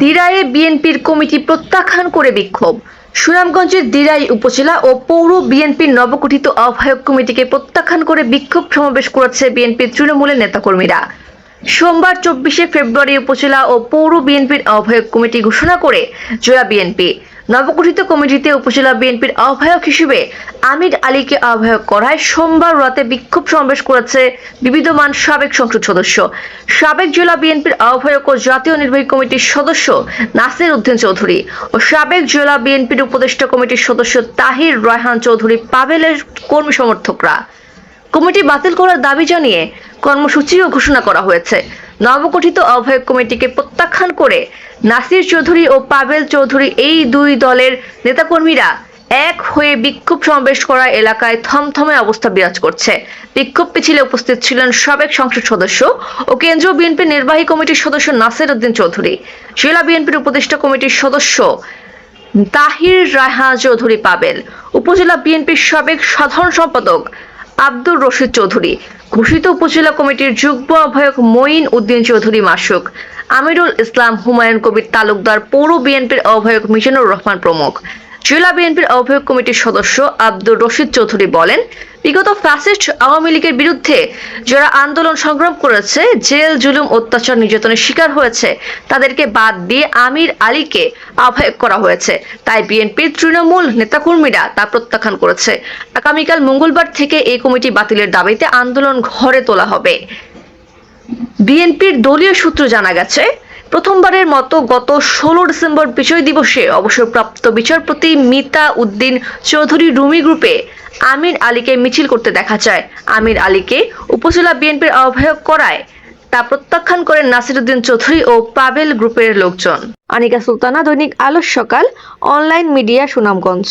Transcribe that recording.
দিরায়ে বিএনপির কমিটি প্রত্যাখ্যান করে বিক্ষোভ। সুনামগঞ্জের দিরাই উপজেলা ও পৌর বিএনপির নবগঠিত আহ্বায়ক কমিটিকে প্রত্যাখ্যান করে বিক্ষোভ সমাবেশ করেছে বিএনপির তৃণমূলের নেতাকর্মীরা। সোমবার চব্বিশে ফেব্রুয়ারি উপজেলা ও পৌর বিএনপির আহ্বায়ক কমিটি ঘোষণা করে জেলা বিএনপি। নবগঠিত কমিটিতে উপজেলা বিএনপির আহ্বায়ক হিসেবে আমির আলীকে আহ্বায়ক করায় সোমবার রাতে বিক্ষোভ সমাবেশ করেছে বিবিধমান সাবেক সংসদ সদস্য। সাবেক জেলা বিএনপির আহ্বায়ক ও জাতীয় নির্বাহী কমিটির সদস্য নাসির উদ্দিন চৌধুরী ও সাবেক জেলা বিএনপির উপদেষ্টা কমিটির সদস্য তাহির রায়হান চৌধুরী পাবেলের কর্মী সমর্থকরা। কমিটি বাতিল করার দাবি জানিয়ে কর্মসূচিও ঘোষণা করা হয়েছে। নবগঠিত আহ্বায়ক কমিটিকে প্রত্যাখ্যান করে নাসির চৌধুরী ও পাবেল চৌধুরী এই দুই দলের নেতাকর্মীরা এক হয়ে বিক্ষোভ সমাবেশ করা এলাকায় থমথমে অবস্থা বিরাজ করছে। বিক্ষোভ মিছিলে উপস্থিত ছিলেন সাবেক সংসদ সদস্য ও কেন্দ্রীয় বিএনপির নির্বাহী কমিটির সদস্য নাসির উদ্দিন চৌধুরী। জেলা বিএনপির উপদেষ্টা কমিটির সদস্য তাহির রায়হা চৌধুরী পাবেল উপজেলা বিএনপির সাবেক সাধারণ সম্পাদক আব্দুর রশিদ চৌধুরী। ঘোষিত উপজেলা কমিটির যুগ্ম আহ্বায়ক মঈন উদ্দিন চৌধুরী মাসুক। আমিরুল ইসলাম হুমায়ুন কবির তালুকদার পৌর বিএনপির আহ্বায়ক মিজানুর রহমান প্রমুখ। জেলা বিএনপির আহ্বায়ক কমিটির সদস্য আব্দুর রশিদ চৌধুরী বলেন, বিগত ফ্যাসিস্ট আওয়ামী লীগের বিরুদ্ধে যারা আন্দোলন সংগ্রাম করেছে, জেল, জুলুম, অত্যাচার, নির্যাতনের শিকার হয়েছে, তাদেরকে বাদ দিয়ে আমির আলীকে আহ্বায়ক করা হয়েছে। তাই বিএনপির তৃণমূল নেতাকর্মীরা তা প্রত্যাখ্যান করেছে। আগামীকাল মঙ্গলবার থেকে এই কমিটি বাতিলের দাবিতে আন্দোলন ঘরে তোলা হবে। বিএনপির দলীয় সূত্র জানা গেছে প্রথমবারের মতো গত ষোলো ডিসেম্বর বিজয় দিবসে অবসরপ্রাপ্ত বিচারপতি মিতা উদ্দিন চৌধুরী রুমি গ্রুপে আমির আলীকে মিছিল করতে দেখা যায়। আমির আলীকে উপজেলা বিএনপির আহ্বায়ক করায়, তা প্রত্যাখ্যান করেন নাসিরুদ্দিন চৌধুরী ও পাবেল গ্রুপের লোকজন। আনিকা সুলতানা, দৈনিক আলোর সকাল, অনলাইন মিডিয়া সুনামগঞ্জ।